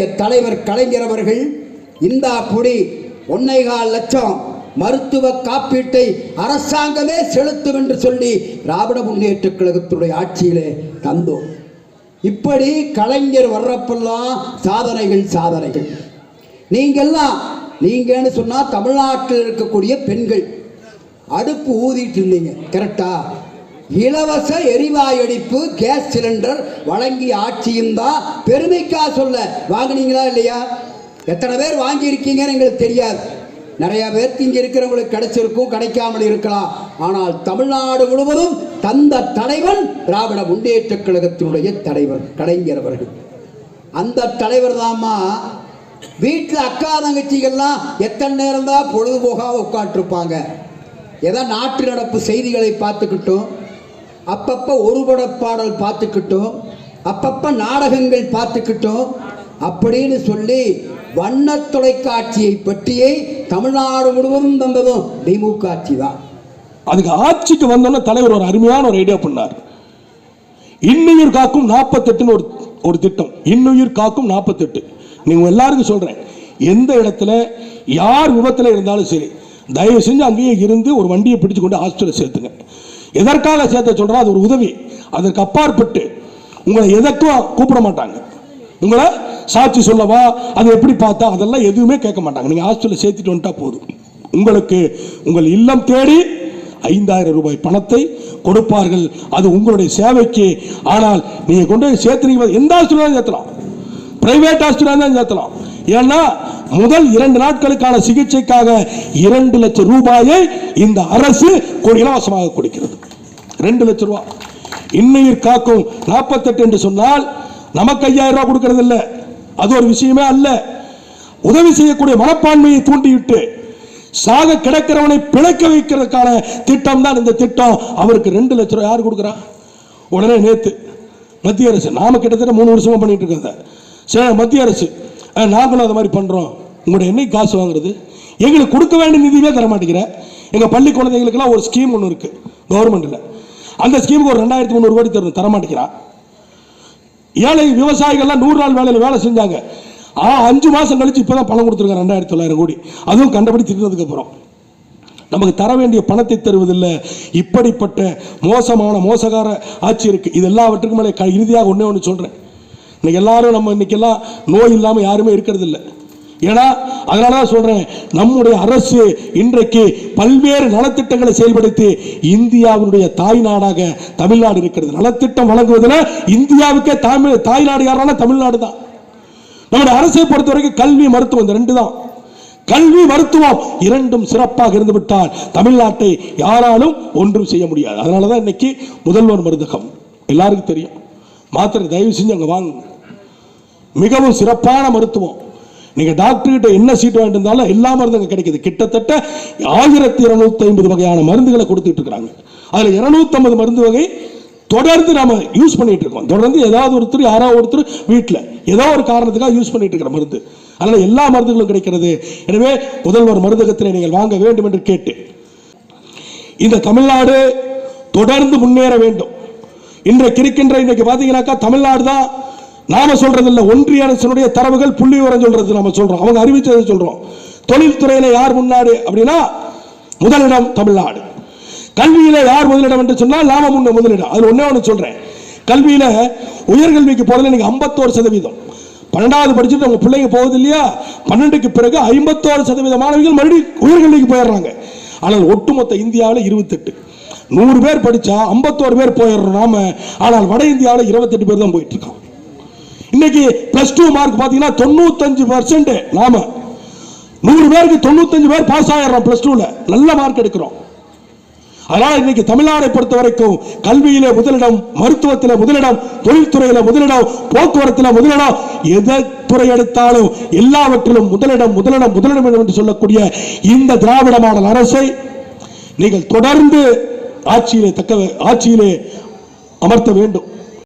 கழகத்தினுடைய தலைவர் கலைஞர் அவர்கள் இந்தா பொடி ஒன்னைகால் லட்சம் மருத்துவ காப்பீட்டை அரசாங்கமே செலுத்தும் என்று சொல்லி திராவிட முன்னேற்ற கழகத்துடைய ஆட்சியிலே தந்தோம். இப்படி கலைஞர் வர்றப்பெல்லாம் சாதனைகள் சாதனைகள். நீங்கெல்லாம் நீங்கன்னு சொன்னா தமிழ்நாட்டில் இருக்கக்கூடிய பெண்கள் அடுப்பு ஊதிட்டு இருந்தீங்க கரெக்டா இலவச எரிவாயடிப்பு கேஸ் சிலிண்டர் வழங்கி ஆட்சியும் தான் பெருமைக்கா சொல்ல வாங்குனீங்களா இல்லையா? எத்தனை பேர் வாங்கியிருக்கீங்கன்னு எங்களுக்கு தெரியாது. நிறைய பேருக்கு இங்கே இருக்கிறவங்களுக்கு கிடைச்சிருக்கும் கிடைக்காமல் இருக்கலாம். ஆனால் தமிழ்நாடு முழுவதும் தந்த தலைவன் திராவிட முன்னேற்ற கழகத்தினுடைய தலைவர் கலைஞர் அவர்கள். அந்த தலைவர் தாம்மா வீட்டில் அக்கா தங்கச்சிகள்லாம் எத்தனை நேரம் தான் பொழுதுபோகாக உட்காந்துருப்பாங்க ஏதோ நாட்டு நடப்பு செய்திகளை பார்த்துக்கிட்டும். அப்பப்போ ஒருபட பாடல் பார்த்துக்கிட்டோம். அப்பப்போ நாடகங்கள் பார்த்துக்கிட்டோம். அப்படின்னு சொல்லி வண்ண தொலைக்காட்சியை பற்றியே தமிழ்நாடு முழுவதும் தந்ததும் திமுக ஆட்சி தான். அதுக்கு ஆட்சிக்கு வந்தோன்னே தலைவர் ஒரு அருமையான ஒரு ஐடியா பண்ணார். இன்னுயிர் காக்கும் நாற்பத்தெட்டுன்னு ஒரு ஒரு திட்டம். இன்னுயிர் காக்கும் நாற்பத்தெட்டு நீங்கள் எல்லாருக்கும் சொல்கிறேன் எந்த இடத்துல யார் விபத்தில் இருந்தாலும் சரி தயவு செஞ்சு அங்கேயே இருந்து ஒரு வண்டியை பிடிச்சு கொண்டு ஹாஸ்பிட்டல் சேர்த்துங்க. எதற்காக சேர்த்த சொல்றோம் அது ஒரு உதவி. அதற்கு அப்பாற்பட்டு உங்களை எதற்கும் கூப்பிட மாட்டாங்க. உங்களை சாட்சி சொல்லவா அதை எப்படி பார்த்தா அதெல்லாம் எதுவுமே கேட்க மாட்டாங்க. நீங்க ஹாஸ்டலில் சேர்த்துட்டு வந்துட்டா போதும். உங்களுக்கு உங்கள் இல்லம் தேடி ஐந்தாயிரம் ரூபாய் பணத்தை கொடுப்பார்கள். அது உங்களுடைய சேவைக்கு. ஆனால் நீங்க கொண்டு போய் சேர்த்துறீங்க. எந்த ஹாஸ்பிட்டலும் சேர்த்தலாம். பிரைவேட் ஹாஸ்டலாக தான் சேர்த்தலாம். ஏன்னா முதல் இரண்டு நாட்களுக்கான சிகிச்சைக்காக இரண்டு லட்சம் ரூபாயை இந்த அரசு கொ- இலவசமாக கொடுக்கிறது. ரெண்டு லட்ச ரூபா. இன்னுயிர் காக்கும் நாற்பத்தெட்டு என்று சொன்னால் நமக்கு ஐயாயிரம் ரூபா கொடுக்கறது இல்லை. அது ஒரு விஷயமே அல்ல. உதவி செய்யக்கூடிய மனப்பான்மையை தூண்டிவிட்டு சாக கிடக்கிறவனை பிழைக்க வைக்கிறதுக்கான திட்டம் தான் இந்த திட்டம். அவருக்கு ரெண்டு லட்ச ரூபா யார் கொடுக்குறா? உடனே நேத்து மத்திய அரசு நாம கிட்டத்தட்ட மூணு வருஷமா பண்ணிட்டு இருக்கிறத. சரி மத்திய அரசு நாங்களும் அது மாதிரி பண்றோம். உங்களுடைய என்னைக்கு காசு வாங்குறது? எங்களுக்கு கொடுக்க வேண்டிய நிதியே தர மாட்டேங்கிற எங்க பள்ளி குழந்தைகளுக்கெல்லாம் ஒரு ஸ்கீம் ஒன்று இருக்கு கவர்மெண்ட்ல அந்த ஸ்கீமுக்கு ஒரு ரெண்டாயிரத்தி முந்நூறு கோடி தரணும் தர மாட்டேங்கிறான் ஏழை விவசாயிகள்லாம் நூறு நாள் வேலையில் வேலை செஞ்சாங்க. ஆ அஞ்சு மாசம் கழிச்சு இப்பதான் பணம் கொடுத்துருக்காங்க ரெண்டாயிரத்தி தொள்ளாயிரம் கோடி. அதுவும் கண்டபடி திட்டதுக்கு அப்புறம். நமக்கு தர வேண்டிய பணத்தை தருவதில்லை. இப்படிப்பட்ட மோசமான மோசகார ஆட்சி இருக்கு. இது எல்லாவற்றுக்கும் மேலே இறுதியாக ஒண்ணே ஒன்று சொல்றேன். இன்னைக்கு எல்லாரும் நம்ம இன்னைக்கெல்லாம் நோய் இல்லாமல் யாருமே இருக்கிறது இல்லை ஏன்னா அதனால தான் சொல்கிறேன் நம்முடைய அரசு இன்றைக்கு பல்வேறு நலத்திட்டங்களை செயல்படுத்தி இந்தியாவினுடைய தாய் நாடாக தமிழ்நாடு இருக்கிறது. நலத்திட்டம் வழங்குவதில் இந்தியாவுக்கே தமிழ் தாய்நாடு யாரான தமிழ்நாடு தான். நம்முடைய அரசை பொறுத்த வரைக்கும் கல்வி மருத்துவம் இந்த ரெண்டு தான். கல்வி மருத்துவம் இரண்டும் சிறப்பாக இருந்துவிட்டால் தமிழ்நாட்டை யாராலும் ஒன்றும் செய்ய முடியாது. அதனால தான் இன்னைக்கு முதல்வர் மருந்தகம். எல்லாருக்கும் தெரியும். மாத்திரை தயவு செஞ்சு அங்கே வாங்க மிகவும் சிறப்பான மருத்துவம். நீங்க டாக்டர் கிட்ட என்ன சீட் வாங்கிட்டு இருந்தாலும் எல்லா மருந்தும் கிடைக்குது. கிட்டத்தட்ட ஆயிரத்தி இருநூத்தி ஐம்பது வகையான மருந்துகளை கொடுத்துட்டு இருக்கிறாங்க. அதுல இருநூத்தி மருந்து வகை தொடர்ந்து நாம யூஸ் பண்ணிட்டு இருக்கோம். தொடர்ந்து ஏதாவது ஒருத்தர் யாராவது ஒருத்தர் வீட்டில் ஏதோ ஒரு காரணத்துக்காக யூஸ் பண்ணிட்டு இருக்கிற மருந்து. அதனால எல்லா மருந்துகளும் கிடைக்கிறது. எனவே முதல்வர் மருந்தகத்தினை நீங்கள் வாங்க வேண்டும் என்று கேட்டு. இந்த தமிழ்நாடு தொடர்ந்து முன்னேற வேண்டும். இன்றைக்கு இருக்கின்ற இன்னைக்கு பார்த்தீங்கன்னாக்கா தமிழ்நாடு தான் நாம சொல்றதில்ல ஒன்றிய அரசினுடைய தரவுகள் புள்ளி விவரம் சொல்றது நம்ம சொல்றோம். அவங்க அறிவிச்சதை சொல்றோம். தொழில்துறையில யார் முன்னாடி அப்படின்னா முதலிடம் தமிழ்நாடு. கல்வியில யார் முதலிடம் என்று சொன்னால் நாம முன்ன முதலிடம். அது ஒன்னே ஒன்று சொல்றேன். கல்வியில உயர்கல்விக்கு போறதுல நீங்க ஐம்பத்தோரு சதவீதம். பன்னெண்டாவது படிச்சுட்டு உங்க பிள்ளைங்க போகுது இல்லையா? பன்னெண்டுக்கு பிறகு ஐம்பத்தோரு சதவீத மாணவிகள் மறுபடியும் உயர்கல்விக்கு போயிடுறாங்க. ஆனால் ஒட்டுமொத்த இந்தியாவில் இருபத்தெட்டு. நூறு பேர் படித்தா ஐம்பத்தோரு பேர் போயிடுறோம் நாம. ஆனால் வட இந்தியாவில் இருபத்தெட்டு பேர் தான் போயிட்டு இருக்கோம் இன்னைக்கு பிளஸ் டூ மார்க் பார்த்தீங்கன்னா தொண்ணூத்தஞ்சு பர்சன்ட் நாம. நூறு பேருக்கு தொண்ணூத்தஞ்சு பேர் பாஸ் ஆயிடுறோம் பிளஸ் டூல நல்ல மார்க் எடுக்கிறோம். அதனால இன்னைக்கு தமிழ்நாடை பொறுத்த வரைக்கும் கல்வியில முதலிடம் மருத்துவத்தில முதலிடம் தொழில்துறையில முதலிடம் போக்குவரத்துல முதலிடம் எதை துறை எடுத்தாலும் எல்லாவற்றிலும் முதலிடம் முதலிடம் முதலிடம் என்று சொல்லக்கூடிய இந்த திராவிட மாடல் அரசை நீங்கள் தொடர்ந்து ஆட்சியிலே தக்க ஆட்சியிலே அமர்த்த வேண்டும்.